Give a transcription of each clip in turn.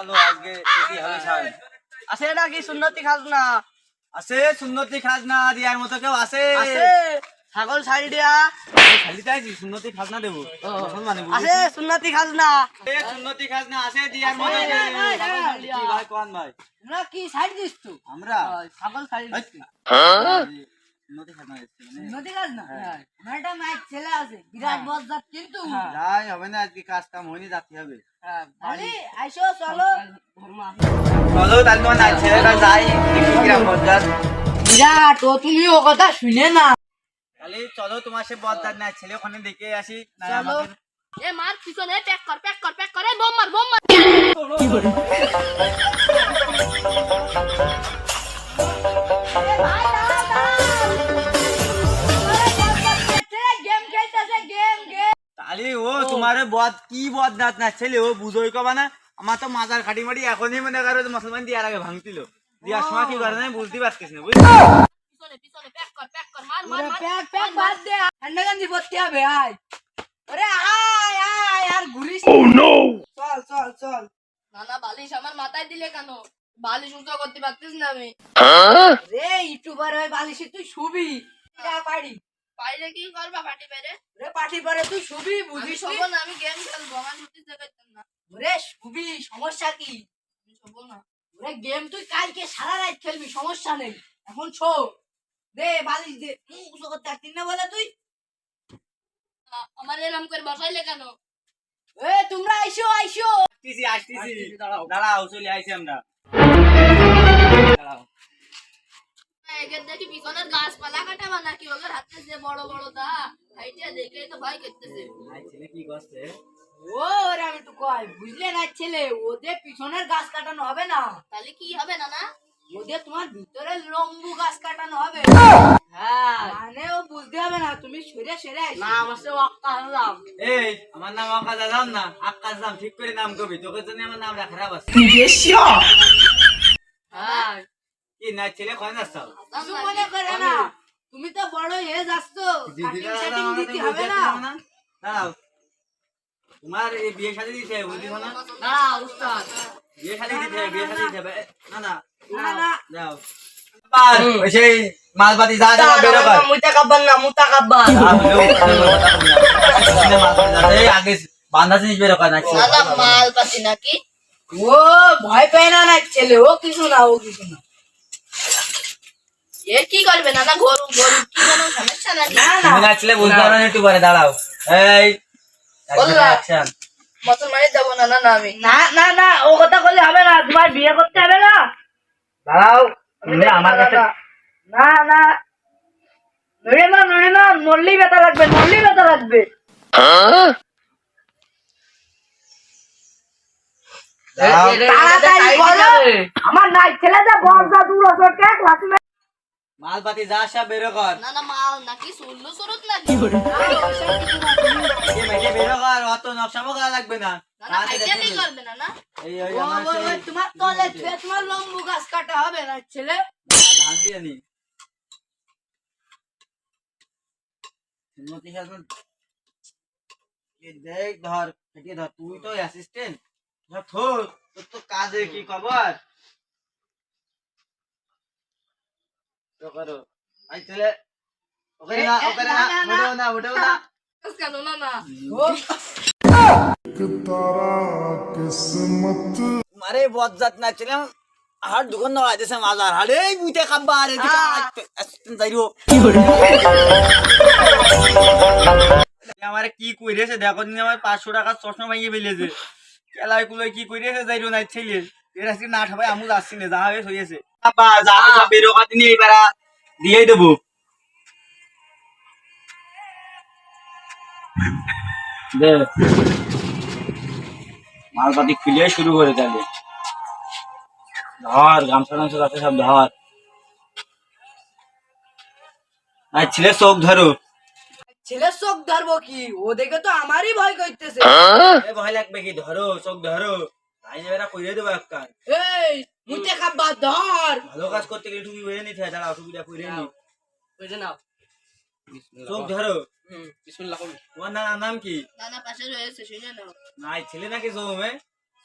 চলো আজকে কি হবে সাহেব আছে নাকি সুন্নতি খাজনা? আছে সুন্নতি খাজনা দিয়ার মতো কেউ আছে? আছে। ছাগল ছাড়ি দিয়া। খালি চাইছি সুন্নতি খাজনা দেবো। মুসলমানে। আছে সুন্নতি খাজনা। এ সুন্নতি খাজনা আছে দিয়ার মতো ভাই, কোন ভাই? তোমরা কি ছাড়ি দিস তো আমরা ছাগল ছাড়ি দিস মানে কথা শুনে না। তাহলে চলো তোমার সে বজ্জাত না ছেলে ওখানে দেখে আসি। না চলো। আমাদের এ মার পিছনে প্যাক কর প্যাক কর প্যাক কর। এই বোম মার বোম মার। গেম বদ কি বদনাথ না ছেলে ও বুঝোই কবা না? আমার তো মাজার খাটি মাটি এখনই মনে করো মুসলমান দিয়ার আগে ভাঙছিল। দিয়ার সময় কি করে না বুঝতে পারতিস না বুঝলি? আমার মাথায় দিলে কেন? বালিশ উঁচু করতে পারতিস না আমি। রে ইউটিউবার হয়ে বালিশে তুই শুবি। পারি। বাইরে কি করবা পাটি বাইরে? রে পাটি পরে তুই শুবি বুঝিস শোবো না আমি গেম খেলব আমার ছুটি দেখাইতাম না। রে শুবি সমস্যা কি? আমি শোবো না। ওরে গেম তুই কালকে সারা রাত খেলবি সমস্যা নেই। এখন শো দে বালিশ দে। উঁচু করতে পারতিস না বলে তুই? আমার এরম করে বসাইলে কেন? এ তোমরা আইসো আইসো। আসতেছি আসতেছি। দাঁড়াও। চলে আইছি আমরা। দাঁড়াও। এদের দেখি পিছনের গাছপালা কাটাবা নাকি? ওদের হাতে যে বড় বড় দা হাইটে দেখেই তো ভয় করতেছে। আই ছেলে কি করছে? ও ওরে আমি তো কয় বুঝলে না ছেলে ওদের পিছনের গাছ কাটানো হবে না। তাহলে কি হবে না না? ওদের তোমার ভিতরে লম্বু গাছ কাটানো হবে। হ্যাঁ। মানে ও বুঝতে হবে না তুমি সরে সরে না আমার সে ওয়াক্কা হলাম এই আমার নাম আজম না আজম ঠিক করে নাম কবি তোকে জন্য আমার নামটা খারাপ আছে। হ্যাঁ। কি না ছেলে কয় না সব কিছু মনে করে না তুমি তো বড় হয়ে যাচ্ছ কাটিং সেটিং দিতে হবে না দাঁড়াও তোমার এই বিয়ে শাদী দিতে হবে বুঝলি না না উস্তাদ বিয়ে শাদী দিতে হবে বিয়ে শাদী দিতে হবে না না না না যাও পার সেই মালপাতি যা যা বেরো কর মুতাকাব্বার না মুতাকাব্বার এই আগে বান্ধা জিনিস বেরো কর না না না মাল পাতি নাকি ও ভয় পায় না না ছেলে ও কিছু না ও কিছু না এ কি করবে না না গরু গরু কি কোনো সমস্যা নাকি? না না। বুঝতে পারো একটু পরে দাঁড়াও। এই বললা। action. মুসলমানি দেবো না না না আমি। না না না ও কথা বললে হবে না তোমার বিয়ে করতে হবে না। দাঁড়াও তুমি আমার কাছে না না। নড়ে না নড়ে না নড়লেই ব্যথা লাগবে নড়লেই ব্যথা লাগবে। দাঁড়াও। তাড়াতাড়ি বলো। আমার নাই ছেলেটা বর্ষা দূর মালপাতি যা সব বেরো কর। না না মাল নাকি সুল্লু সুরুত নাকি? বেরো কর অত নকশামো করা লাগবে না। না না তাড়াতাড়ি কি করবে না না? এই ওই আমার ও, ও, তোমার তলে তোমার লম্বু গাছ কাটা হবে না ছেলে। ধান দিয়ে নি। দেখ ধর এটি ধর তুই তো অ্যাসিস্ট্যান্ট ধর থোর তোর তো কাজে কি খবর? করো আই ছেলে ওখানে না এ, এ, ওখানে না, না না, না। উঠেও না উঠেও না কেন না না ও तारा किस्मत আরে বজ্জাত না ছিলাম হাট দোকান না আইতেছে মাজার হাট এই বুইতে খাব্বা আরে দিকা অ্যাসিস্ট্যান্ট যাইরো আমারে কি কইরেছে দেখো দিন আমার পাঁচশো টাকার চশমা ভাঙিয়ে ফেলেছে কেলাই কুলাই কি কইরেছে যাইরো না ছেলে এর আজকে না ঠাবাই আমু যাচ্ছি না যা হবে হইছে বাবা যা যা বেরো কাটি নিয়ে এইবার দিয়েই দেবো। মালপাতি খুলে শুরু করে তাহলে ধর গামছা গামছা আছে সব ধর। আর ছেলে চোখ ধরো। ছেলের চোখ ধরবো কি? ও দেখে তো আমারই ভয় করতেছে। ভয় লাগবে কি? ধরো চোখ ধরো। তাই এবার কইরে দেবো একটা এই ধর। ভালো কাজ করতে গেলে তুমি বেড়ে নিতে হয় দাঁড়া অসুবিধা কইরে নি বুঝে নাও। চোখ ধরো। তোমার নানার নাম কি? না না পাশে রয়েছে শুনে নাও। না এই ছেলে নাকি জমে?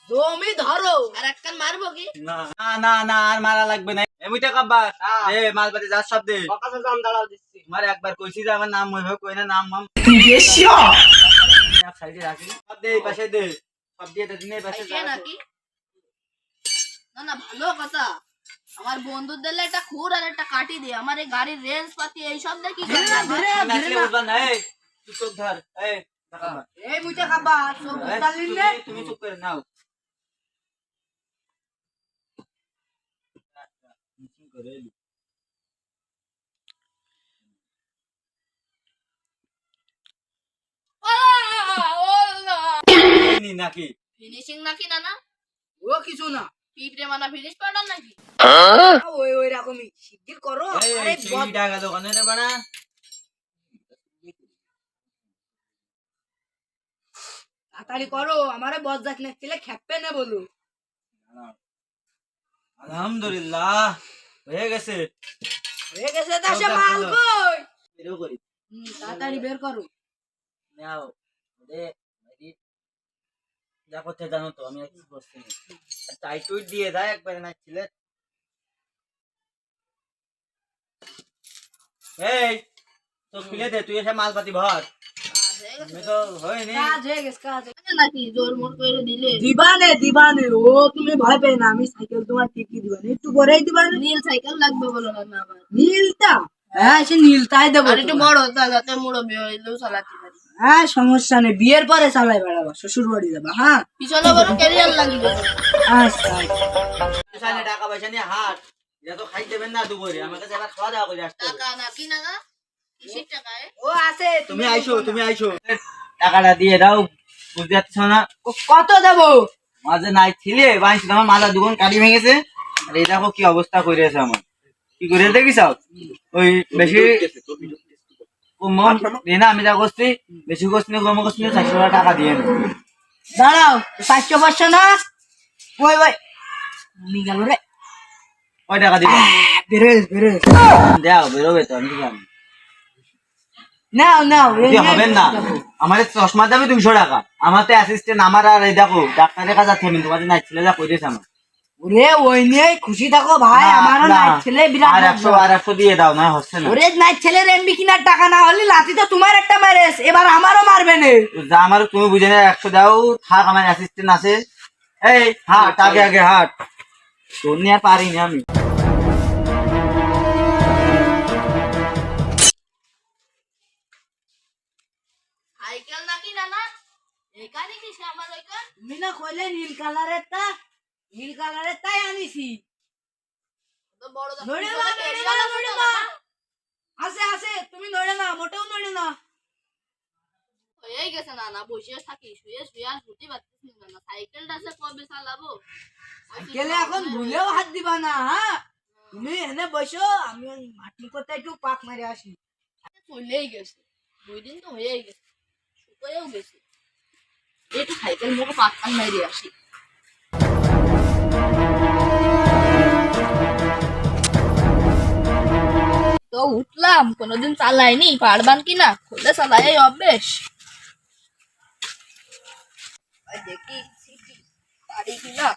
জমি ধরো। আর একখান মারবো কি? না না না না আর মারা লাগবে না। এমনিতে কাব্বা এ মালপাতি যার সব দে। দাম দাঁড়াও দিচ্ছি। তোমার একবার কইছি যে আমার নাম হইবে কই না নাম মাম। এক সাইডে রাখি। সব দে পাশে দে। সব দিয়ে দে দিনে পাশে নাকি? না না ভালো কথা। আমার বন্ধুর দিলে একটা খুর আর একটা কাটি দিয়ে আমার এই গাড়ির রেঞ্জ পাতি এইসব দেখি এই খাবা তুমি- চুপ করে নাও। নাকি? ফিনিশিং নাকি না না ও কিছু না। পিঁপড়ে মানা ফিনিশ পাউডার নাকি? ওই ওই রকমই। শিগগির করো। এই, আরে এই, সেই টাকা দোকানে রে বাড়া। তাড়াতাড়ি করো আমারে বজ্জাত নেছিলে খেপে নে বলো আলহামদুলিল্লাহ হয়ে গেছে। হয়ে গেছে মাল। কই? বেরো করি। তাড়াতাড়ি বের করো। নাও দে। যা করতে জানো তো আমি কিছু করছি? না টাইট টুইট দিয়ে দেয় একবারে না ছিলে এই তো খুলে দে তুই এসে মালপাতি ভর। কাজ গেছে আমি তো। হয়নি। কাজ গেছে কাজ গেছে। নাকি জোর মোর করে দিলে? দিবানে দিবানে ও তুমি ভয় পেয়ে না আমি সাইকেল তোমার টিকি দিবানে? একটু পরেই দিবানে। নীল সাইকেল লাগবে বলো না নীলটা? হ্যাঁ সে নীলটাই দেবো আর একটু বড় যাতে মুরব্বী হইলেও চালাতে। হ্যাঁ সমস্যা নেই। বিয়ের পরে চালাই বেড়াবা শ্বশুর বাড়ি যাবা হ্যাঁ। পিছনে বড় ক্যারিয়ার লাগবে। আচ্ছা। টাকা পয়সা নিয়ে হাট। এটা তো খাই দেবেন না দুপুরে। আমার কাছে এবার খাওয়া দাওয়া করে আসতে টাকা না না কিসের ও আছে তুমি আইসো তুমি আইসো। টাকাটা দিয়ে দাও বুঝতে পারছ না? কত দেবো? মাঝে নাই ছিলে বাইছি তোমার মাথার দুগুন কাটি ভেঙেছে। আর এই দেখো কি অবস্থা করেছে আমার। কি করে দেখিস ওই বেশি মন এ না? আমি যা করছি বেশি করছি না কম করছি না চারশো টাকা দিয়ে নে দাঁড়াও চারশো পাঁচশো না? ওই ওই। আমি গেল রে। কয় টাকা দিবে। বেরো বেরো দেও বেরোবে তো আমি জানি। নাও নাও নে। হবেন না। আমার চশমা দামে দুইশো টাকা। আমার তো অ্যাসিস্ট্যান্ট আমার আর এই দেখো ডাক্তারের কাছে আমি তোমার নাই ছেলে যা করেছে আমার ওরে ওই নিয়ে খুশি থাকো ভাই আমারও না। ছেলে বিরাট আর একশো আর একশো দিয়ে দাও না হচ্ছে না। ওরে নাই ছেলের এমবি কিনার টাকা না হলে লাতি তো তোমার একটা মারেস এবার আমারও মারবে নে। যা আমার তুমি বুঝে না একশো দাও থাক আমার অ্যাসিস্ট্যান্ট আছে। এই হাট আগে আগে হাট। তোর নিয়ে আর পারি আমি। সাইকেল নাকি না না এখানে কি সে আমার ওইখান? তুমি না কইলে নীল কালারের তা নীল কালারের তাই আনিছি। নড়ে না, নড়ে না, নড়ে না। আছে আছে তুমি নড়ে না মোটেও নড়ে না হয়ে গেছে না না বসে থাকি শুয়ে শুয়ে আর বুঝতে পারতেছি না না সাইকেলটা সে কবে চালাবো? গেলে এখন ভুলেও হাত দিবা না হ্যাঁ? তুমি এনে বসো আমি মাটি করতে একটু পাক মারে আসি। চলেই গেছে। দুই দিন তো হয়েই গেছে। শুকোয়েও গেছে। একটু সাইকেল মুখে পাক্কান মেরে আসি। তো উঠলাম কোনোদিন চালাইনি পারবান কি না? খুলে চালাই অভ্যেস। দেখি বাড়ি কিনা